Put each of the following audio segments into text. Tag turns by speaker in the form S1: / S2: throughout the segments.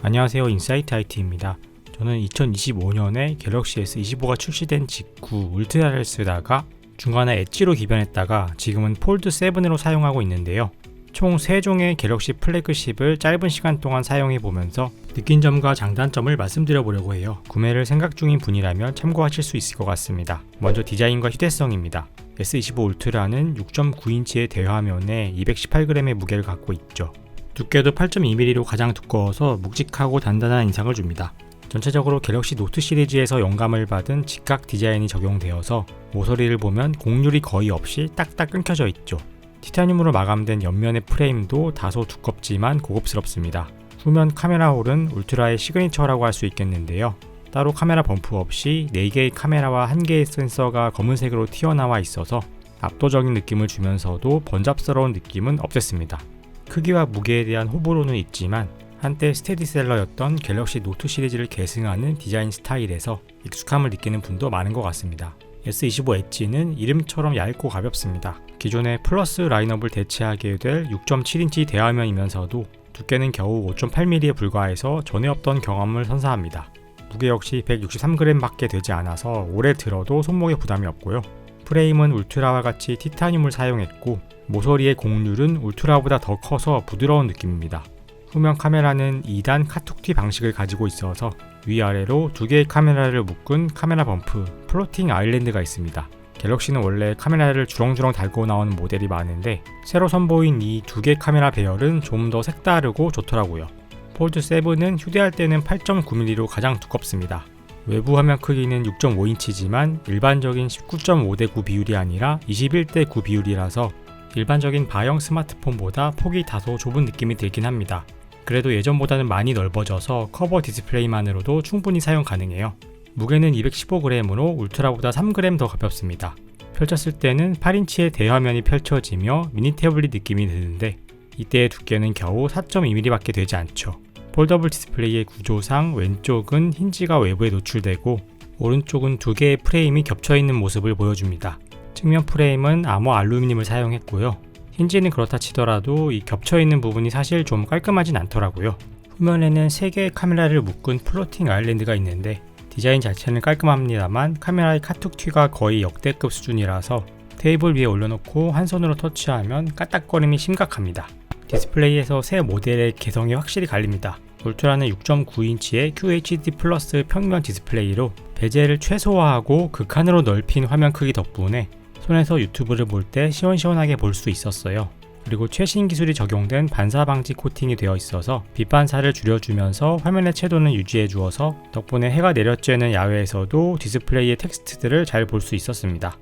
S1: 안녕하세요 인사이트 IT입니다. 저는 2025년에 갤럭시 S25가 출시된 직후 울트라를 쓰다가 중간에 엣지로 기변했다가 지금은 폴드 7으로 사용하고 있는데요. 총 3종의 갤럭시 플래그십을 짧은 시간 동안 사용해 보면서 느낀 점과 장단점을 말씀드려 보려고 해요. 구매를 생각 중인 분이라면 참고하실 수 있을 것 같습니다. 먼저 디자인과 휴대성입니다. S25 울트라는 6.9인치의 대화면에 218g의 무게를 갖고 있죠. 두께도 8.2mm로 가장 두꺼워서 묵직하고 단단한 인상을 줍니다. 전체적으로 갤럭시 노트 시리즈에서 영감을 받은 직각 디자인이 적용되어서 모서리를 보면 곡률이 거의 없이 딱딱 끊겨져 있죠. 티타늄으로 마감된 옆면의 프레임도 다소 두껍지만 고급스럽습니다. 후면 카메라 홀은 울트라의 시그니처라고 할 수 있겠는데요. 따로 카메라 범프 없이 4개의 카메라와 1개의 센서가 검은색으로 튀어나와 있어서 압도적인 느낌을 주면서도 번잡스러운 느낌은 없앴습니다. 크기와 무게에 대한 호불호는 있지만 한때 스테디셀러였던 갤럭시 노트 시리즈를 계승하는 디자인 스타일에서 익숙함을 느끼는 분도 많은 것 같습니다. S25 엣지는 이름처럼 얇고 가볍습니다. 기존의 플러스 라인업을 대체하게 될 6.7인치 대화면이면서도 두께는 겨우 5.8mm에 불과해서 전에 없던 경험을 선사합니다. 무게 역시 163g밖에 되지 않아서 오래 들어도 손목에 부담이 없고요. 프레임은 울트라와 같이 티타늄을 사용했고 모서리의 곡률은 울트라보다 더 커서 부드러운 느낌입니다. 후면 카메라는 2단 카툭튀 방식을 가지고 있어서 위아래로 두 개의 카메라를 묶은 카메라 범프, 플로팅 아일랜드가 있습니다. 갤럭시는 원래 카메라를 주렁주렁 달고 나오는 모델이 많은데 새로 선보인 이 두 개 카메라 배열은 좀 더 색다르고 좋더라고요. 폴드 7은 휴대할 때는 8.9mm로 가장 두껍습니다. 외부 화면 크기는 6.5인치지만 일반적인 19.5대 9 비율이 아니라 21대 9 비율이라서 일반적인 바형 스마트폰보다 폭이 다소 좁은 느낌이 들긴 합니다. 그래도 예전보다는 많이 넓어져서 커버 디스플레이만으로도 충분히 사용 가능해요. 무게는 215g으로 울트라보다 3g 더 가볍습니다. 펼쳤을 때는 8인치의 대화면이 펼쳐지며 미니 태블릿 느낌이 드는데 이때의 두께는 겨우 4.2mm밖에 되지 않죠. 폴더블 디스플레이의 구조상 왼쪽은 힌지가 외부에 노출되고 오른쪽은 두 개의 프레임이 겹쳐 있는 모습을 보여줍니다. 측면 프레임은 암호 알루미늄을 사용했고요. 힌지는 그렇다 치더라도 이 겹쳐 있는 부분이 사실 좀 깔끔하진 않더라고요. 후면에는 3개의 카메라를 묶은 플로팅 아일랜드가 있는데 디자인 자체는 깔끔합니다만 카메라의 카툭 튀가 거의 역대급 수준이라서 테이블 위에 올려놓고 한 손으로 터치하면 까딱거림이 심각합니다. 디스플레이에서 새 모델의 개성이 확실히 갈립니다. 울트라는 6.9인치의 QHD 플러스 평면 디스플레이로 베젤을 최소화하고 극한으로 넓힌 화면 크기 덕분에 손에서 유튜브를 볼 때 시원시원하게 볼 수 있었어요. 그리고 최신 기술이 적용된 반사 방지 코팅이 되어 있어서 빛 반사를 줄여주면서 화면의 채도는 유지해 주어서 덕분에 해가 내려쬐는 야외에서도 디스플레이의 텍스트들을 잘 볼 수 있었습니다.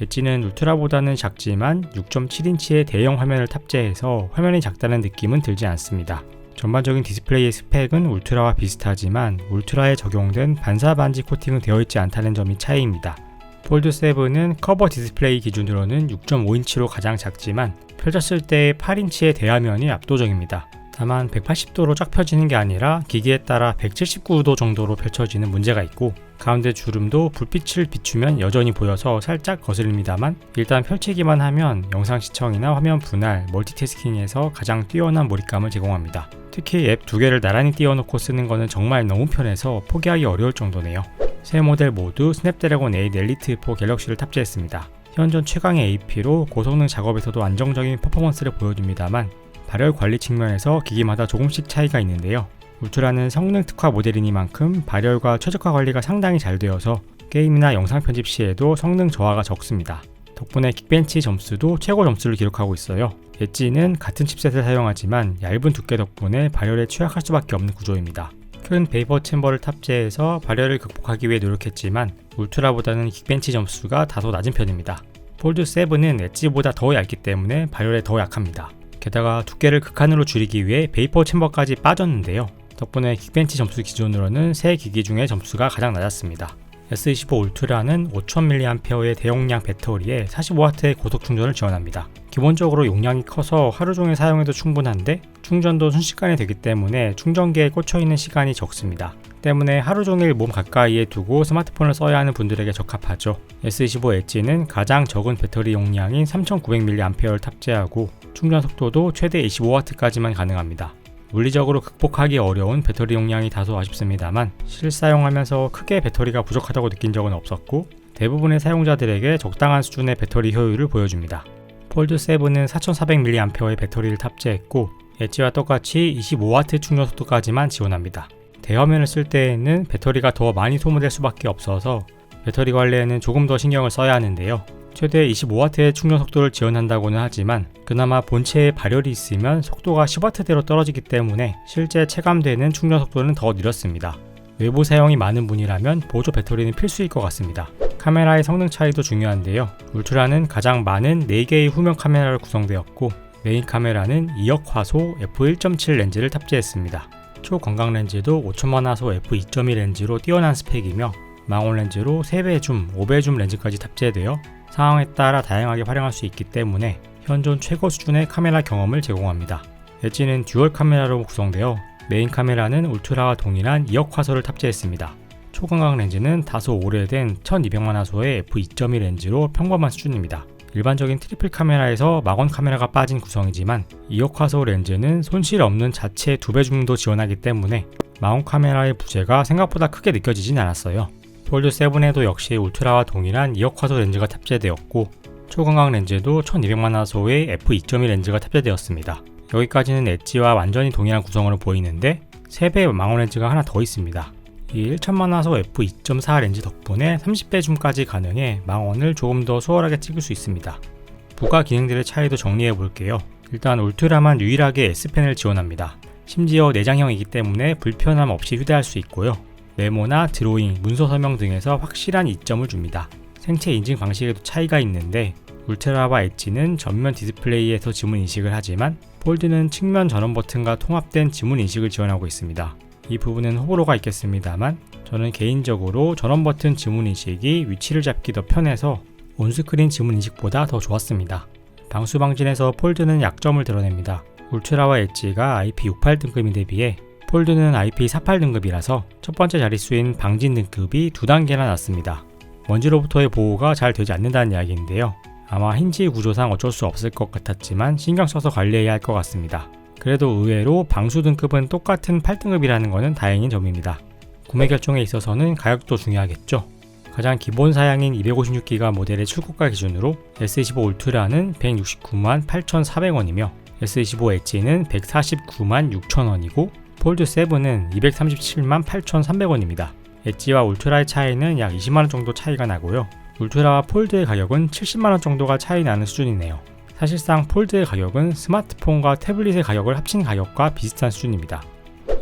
S1: 엣지는 울트라보다는 작지만 6.7인치의 대형 화면을 탑재해서 화면이 작다는 느낌은 들지 않습니다. 전반적인 디스플레이의 스펙은 울트라와 비슷하지만 울트라에 적용된 반사 반지 코팅은 되어 있지 않다는 점이 차이입니다. 폴드 7은 커버 디스플레이 기준으로는 6.5인치로 가장 작지만 펼쳤을 때 8인치의 대화면이 압도적입니다. 다만 180도로 쫙 펴지는 게 아니라 기기에 따라 179도 정도로 펼쳐지는 문제가 있고 가운데 주름도 불빛을 비추면 여전히 보여서 살짝 거슬립니다만 일단 펼치기만 하면 영상 시청이나 화면 분할, 멀티태스킹에서 가장 뛰어난 몰입감을 제공합니다. 특히 앱 두 개를 나란히 띄워놓고 쓰는 것은 정말 너무 편해서 포기하기 어려울 정도네요. 세 모델 모두 스냅드래곤 8 엘리트 4 갤럭시를 탑재했습니다. 현존 최강의 AP로 고성능 작업에서도 안정적인 퍼포먼스를 보여줍니다만 발열 관리 측면에서 기기마다 조금씩 차이가 있는데요. 울트라는 성능 특화 모델이니만큼 발열과 최적화 관리가 상당히 잘 되어서 게임이나 영상 편집 시에도 성능 저하가 적습니다. 덕분에 킥벤치 점수도 최고 점수를 기록하고 있어요. 엣지는 같은 칩셋을 사용하지만 얇은 두께 덕분에 발열에 취약할 수밖에 없는 구조입니다. 큰 베이퍼 챔버를 탑재해서 발열을 극복하기 위해 노력했지만 울트라보다는 킥벤치 점수가 다소 낮은 편입니다. 폴드 7은 엣지보다 더 얇기 때문에 발열에 더 약합니다. 게다가 두께를 극한으로 줄이기 위해 베이퍼 챔버까지 빠졌는데요. 덕분에 킥벤치 점수 기준으로는 새 기기 중에 점수가 가장 낮았습니다. S25 울트라는 5000mAh의 대용량 배터리에 45W의 고속 충전을 지원합니다. 기본적으로 용량이 커서 하루 종일 사용해도 충분한데 충전도 순식간에 되기 때문에 충전기에 꽂혀 있는 시간이 적습니다. 때문에 하루 종일 몸 가까이에 두고 스마트폰을 써야 하는 분들에게 적합하죠. S25 엣지는 가장 적은 배터리 용량인 3900mAh를 탑재하고 충전 속도도 최대 25W까지만 가능합니다. 물리적으로 극복하기 어려운 배터리 용량이 다소 아쉽습니다만 실사용하면서 크게 배터리가 부족하다고 느낀 적은 없었고 대부분의 사용자들에게 적당한 수준의 배터리 효율을 보여줍니다. 폴드 7은 4400mAh의 배터리를 탑재했고 엣지와 똑같이 25W 충전 속도까지만 지원합니다. 대화면을 쓸 때에는 배터리가 더 많이 소모될 수밖에 없어서 배터리 관리에는 조금 더 신경을 써야 하는데요. 최대 25W의 충전 속도를 지원한다고는 하지만 그나마 본체에 발열이 있으면 속도가 10W대로 떨어지기 때문에 실제 체감되는 충전 속도는 더 느렸습니다. 외부 사용이 많은 분이라면 보조 배터리는 필수일 것 같습니다. 카메라의 성능 차이도 중요한데요. 울트라는 가장 많은 4개의 후면 카메라로 구성되었고 메인 카메라는 2억 화소 f1.7 렌즈를 탑재했습니다. 초광각 렌즈도 5천만 화소 f2.1 렌즈로 뛰어난 스펙이며 망원 렌즈로 3배 줌, 5배 줌 렌즈까지 탑재되어 상황에 따라 다양하게 활용할 수 있기 때문에 현존 최고 수준의 카메라 경험을 제공합니다. 엣지는 듀얼 카메라로 구성되어 메인 카메라는 울트라와 동일한 2억 화소를 탑재했습니다. 초광각 렌즈는 다소 오래된 1200만 화소의 f2.1 렌즈로 평범한 수준입니다. 일반적인 트리플 카메라에서 망원 카메라가 빠진 구성이지만 2억 화소 렌즈는 손실 없는 자체 2배 줌도 지원하기 때문에 망원 카메라의 부재가 생각보다 크게 느껴지진 않았어요. 폴드 7에도 역시 울트라와 동일한 2억 화소 렌즈가 탑재되었고 초광각 렌즈도 1200만 화소의 f2.1 렌즈가 탑재되었습니다. 여기까지는 엣지와 완전히 동일한 구성으로 보이는데 3배의 망원 렌즈가 하나 더 있습니다. 이 1000만 화소 f2.4 렌즈 덕분에 30배 줌까지 가능해 망원을 조금 더 수월하게 찍을 수 있습니다. 부가 기능들의 차이도 정리해 볼게요. 일단 울트라만 유일하게 S펜을 지원합니다. 심지어 내장형이기 때문에 불편함 없이 휴대할 수 있고요. 메모나 드로잉, 문서 설명 등에서 확실한 이점을 줍니다. 생체 인증 방식에도 차이가 있는데 울트라와 엣지는 전면 디스플레이에서 지문 인식을 하지만 폴드는 측면 전원 버튼과 통합된 지문 인식을 지원하고 있습니다. 이 부분은 호불호가 있겠습니다만 저는 개인적으로 전원 버튼 지문 인식이 위치를 잡기 더 편해서 온스크린 지문 인식보다 더 좋았습니다. 방수 방진에서 폴드는 약점을 드러냅니다. 울트라와 엣지가 IP68 등급인데 비해 폴드는 IP48 등급이라서 첫 번째 자릿수인 방진 등급이 두 단계나 낮습니다. 먼지로부터의 보호가 잘 되지 않는다는 이야기인데요. 아마 힌지 구조상 어쩔 수 없을 것 같았지만 신경 써서 관리해야 할 것 같습니다. 그래도 의외로 방수 등급은 똑같은 8등급이라는 것은 다행인 점입니다. 구매 결정에 있어서는 가격도 중요하겠죠. 가장 기본 사양인 256기가 모델의 출고가 기준으로 S25 울트라는 169만 8,400원이며 S25 엣지는 149만 6천원이고 폴드 7은 237만 8,300원입니다. 엣지와 울트라의 차이는 약 20만원 정도 차이가 나고요. 울트라와 폴드의 가격은 70만원 정도가 차이 나는 수준이네요. 사실상 폴드의 가격은 스마트폰과 태블릿의 가격을 합친 가격과 비슷한 수준입니다.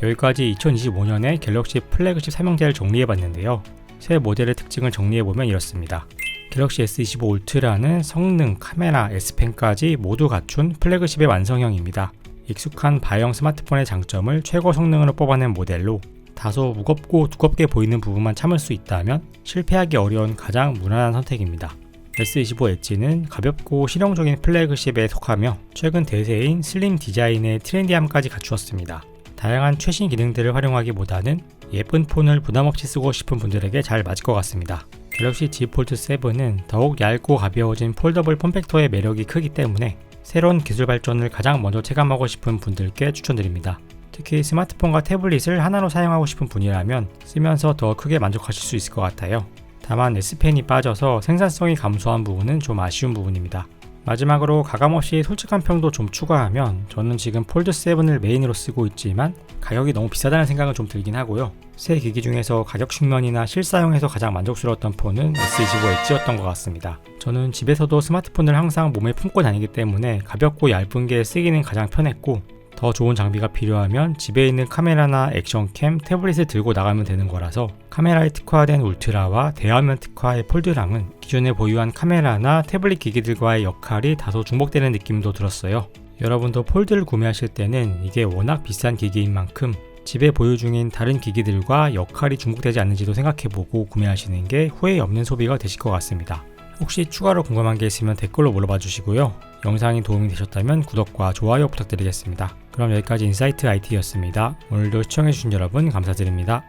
S1: 여기까지 2025년에 갤럭시 플래그십 삼형제를 정리해봤는데요. 새 모델의 특징을 정리해보면 이렇습니다. 갤럭시 S25 울트라는 성능, 카메라, S펜까지 모두 갖춘 플래그십의 완성형입니다. 익숙한 바형 스마트폰의 장점을 최고 성능으로 뽑아낸 모델로 다소 무겁고 두껍게 보이는 부분만 참을 수 있다면 실패하기 어려운 가장 무난한 선택입니다. S25 엣지는 가볍고 실용적인 플래그십에 속하며 최근 대세인 슬림 디자인의 트렌디함까지 갖추었습니다. 다양한 최신 기능들을 활용하기보다는 예쁜 폰을 부담없이 쓰고 싶은 분들에게 잘 맞을 것 같습니다. 갤럭시 Z 폴드 7은 더욱 얇고 가벼워진 폴더블 폼팩터의 매력이 크기 때문에 새로운 기술 발전을 가장 먼저 체감하고 싶은 분들께 추천드립니다. 특히 스마트폰과 태블릿을 하나로 사용하고 싶은 분이라면 쓰면서 더 크게 만족하실 수 있을 것 같아요. 다만 S펜이 빠져서 생산성이 감소한 부분은 좀 아쉬운 부분입니다. 마지막으로 가감없이 솔직한 평도 좀 추가하면 저는 지금 폴드 7을 메인으로 쓰고 있지만 가격이 너무 비싸다는 생각은 좀 들긴 하고요. 새 기기 중에서 가격 측면이나 실사용에서 가장 만족스러웠던 폰은 S25 엣지였던 것 같습니다. 저는 집에서도 스마트폰을 항상 몸에 품고 다니기 때문에 가볍고 얇은 게 쓰기는 가장 편했고 더 좋은 장비가 필요하면 집에 있는 카메라나 액션캠, 태블릿을 들고 나가면 되는 거라서 카메라에 특화된 울트라와 대화면 특화의 폴드랑은 기존에 보유한 카메라나 태블릿 기기들과의 역할이 다소 중복되는 느낌도 들었어요. 여러분도 폴드를 구매하실 때는 이게 워낙 비싼 기기인 만큼 집에 보유 중인 다른 기기들과 역할이 중복되지 않는지도 생각해보고 구매하시는 게 후회 없는 소비가 되실 것 같습니다. 혹시 추가로 궁금한 게 있으면 댓글로 물어봐 주시고요. 영상이 도움이 되셨다면 구독과 좋아요 부탁드리겠습니다. 그럼 여기까지 인사이트 IT였습니다. 오늘도 시청해주신 여러분 감사드립니다.